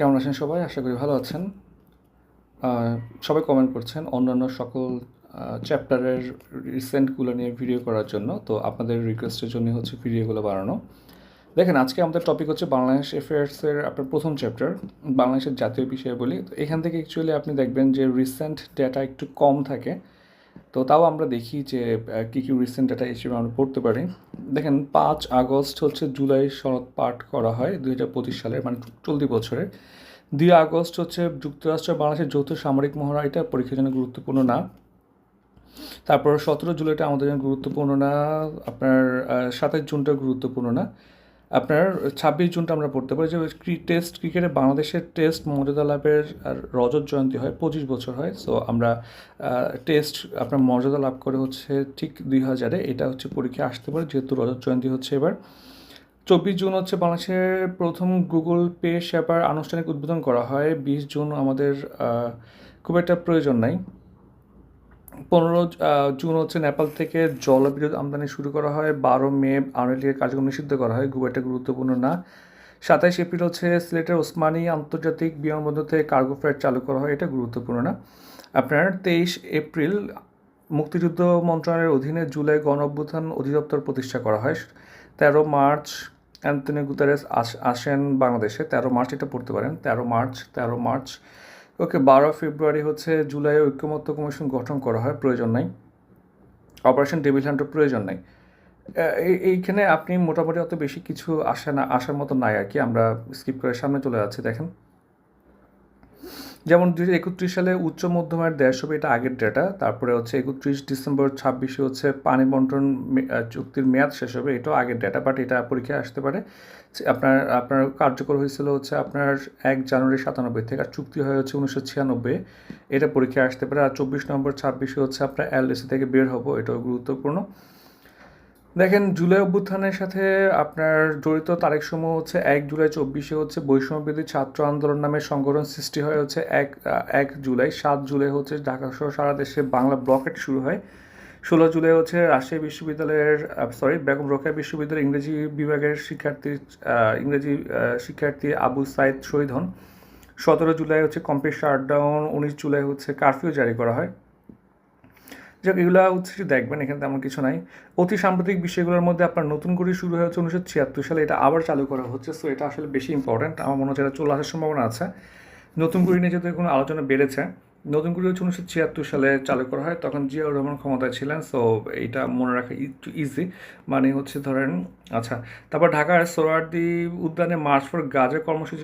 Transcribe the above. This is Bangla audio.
কেমন আছেন সবাই? আশা করি ভালো আছেন। সবাই কমেন্ট করছেন অন্যান্য সকল চ্যাপ্টারের রিসেন্টগুলো নিয়ে ভিডিও করার জন্য। তো আপনাদের রিকোয়েস্টের জন্য হচ্ছে ভিডিওগুলো বানানো। দেখেন, আজকে আমাদের টপিক হচ্ছে বাংলাদেশ অ্যাফেয়ার্সের আপনার প্রথম চ্যাপ্টার বাংলাদেশের জাতীয় বিষয়ে বলি। তো এখান থেকে অ্যাকচুয়ালি আপনি দেখবেন যে রিসেন্ট ডেটা একটু কম থাকে। তো তাও আমরা দেখি যে কী কী রিসেন্ট ডেটা হিসেবে আমরা পড়তে পারি। দেখেন, পাঁচ আগস্ট হচ্ছে জুলাই শরৎ পাঠ করা হয় দুই হাজার পঁচিশ সালের মানে চলতি বছরের। দুই আগস্ট হচ্ছে যুক্তরাষ্ট্র বাংলাদেশের যৌথ সামরিক মহড়া, এটা পরীক্ষার জন্য গুরুত্বপূর্ণ না। তারপর সতেরো জুলাইটা আমাদের জন্য গুরুত্বপূর্ণ না, আপনার সাতাশ জুনটা গুরুত্বপূর্ণ না। আপনার ছাব্বিশ জুনটা আমরা পড়তে পারি যে টেস্ট ক্রিকেটে বাংলাদেশের টেস্ট মর্যাদা লাভের আর রজত জয়ন্তী হয়, পঁচিশ বছর হয়। সো আমরা টেস্ট আপনার মর্যাদা লাভ করে হচ্ছে ঠিক দুই হাজারে। এটা হচ্ছে পরীক্ষা আসতে পারে, যেহেতু রজত জয়ন্তী হচ্ছে এবার। চব্বিশ জুন হচ্ছে বাংলাদেশের প্রথম গুগল পে সেবার আনুষ্ঠানিক উদ্বোধন করা হয়। বিশ জুন আমাদের খুব একটা প্রয়োজন নাই। পনেরো জুন হচ্ছে নেপাল থেকে জলবিদ্যুৎ আমদানি শুরু করা হয়। বারো মে আর্নেলিয়ার কার্যক্রম নিষিদ্ধ করা হয়। খুব একটা গুরুত্বপূর্ণ না। সাতাইশ এপ্রিল হচ্ছে সিলেটের ওসমানী আন্তর্জাতিক বিমানবন্দর থেকে কার্গো ফ্লাইট চালু করা হয়। এটা গুরুত্বপূর্ণ না। আপনার তেইশ এপ্রিল মুক্তিযুদ্ধ মন্ত্রণালয়ের অধীনে জুলাই গণ অভ্যুত্থান অধিদপ্তর প্রতিষ্ঠা করা হয়। তেরো মার্চ অ্যান্টনি গুতারেস আস- আসেন বাংলাদেশে। তেরো মার্চ এটা পড়তে পারেন। তেরো মার্চ তেরো মার্চ ওকে, বারো ফেব্রুয়ারি হচ্ছে জুলাই ঐক্যমত্য কমিশন গঠন করা হয়, প্রয়োজন নাই। অপারেশন ডেভিল হ্যান্ডের প্রয়োজন নাই। এই- এইখানে আপনি মোটামুটি অত বেশি কিছু আসে না, আসার মতো নাই আর কি, আমরা স্কিপ করে সামনে চলে যাচ্ছি, দেখেন। যেমন দুই একত্রিশ সালে উচ্চ মধ্যমের দেশ হবে এটা আগের ডেটা তারপরে হচ্ছে একত্রিশ ডিসেম্বর, ছাব্বিশে হচ্ছে পানি বন্টন চুক্তির মেয়াদ শেষ হবে, এটাও আগের ডেটা বাট এটা পরীক্ষায় আসতে পারে। আপনার আপনার কার্যকর হয়েছিল হচ্ছে আপনার এক জানুয়ারি সাতানব্বই থেকে, আর চুক্তি হয় হচ্ছে উনিশশো ছিয়ানব্বই, এটা পরীক্ষায় আসতে পারে। আর চব্বিশ নম্বর ছাব্বিশে হচ্ছে আপনার এলডিসি থেকে বের হব, এটাও গুরুত্বপূর্ণ। দেখেন, জুলাই অভ্যুত্থানের সাথে আপনার জড়িত তারিখসমূহ হচ্ছে এক জুলাই চব্বিশে হচ্ছে বৈষম্যবিধি ছাত্র আন্দোলন নামে সংগঠন সৃষ্টি হয় হচ্ছে এক এক জুলাই। সাত জুলাই হচ্ছে ঢাকা সহ সারা দেশে বাংলা ব্লকেট শুরু হয়। ষোলো জুলাই হচ্ছে রাজশাহী বিশ্ববিদ্যালয়ের সরি বেগম রোকেয়া বিশ্ববিদ্যালয়ের ইংরেজি বিভাগের শিক্ষার্থী ইংরেজি শিক্ষার্থী আবু সাইদ শহীদ হন। সতেরো জুলাই হচ্ছে কমপ্লিট শাটডাউন, উনিশ জুলাই হচ্ছে কারফিউ জারি করা হয়। যাক, এগুলো হচ্ছে দেখবেন, এখানে তেমন কিছু নাই। অতি সাম্প্রতিক বিষয়গুলোর মধ্যে আপনার নতুন করে শুরু হয়েছে উনিশশো ছিয়াত্তর সালে, এটা আবার চালু করা হচ্ছে সো এটা আসলে বেশি ইম্পর্ট্যান্ট আমার মনে হচ্ছে এটা চলে আসার সম্ভাবনা আছে। নতুন করে নিয়ে যেহেতু কোনো আলোচনা বেড়েছে, নতুন করে হচ্ছে উনিশশো ছিয়াত্তর সালে চালু করা হয়, তখন জিয়াউর রহমান ক্ষমতায় ছিলেন সো এইটা মনে রাখা একটু ইজি মানে হচ্ছে ধরেন আচ্ছা তারপর ঢাকার সোহরাওয়ার্দী উদ্যানে মার্চ ফর গাজা কর্মসূচি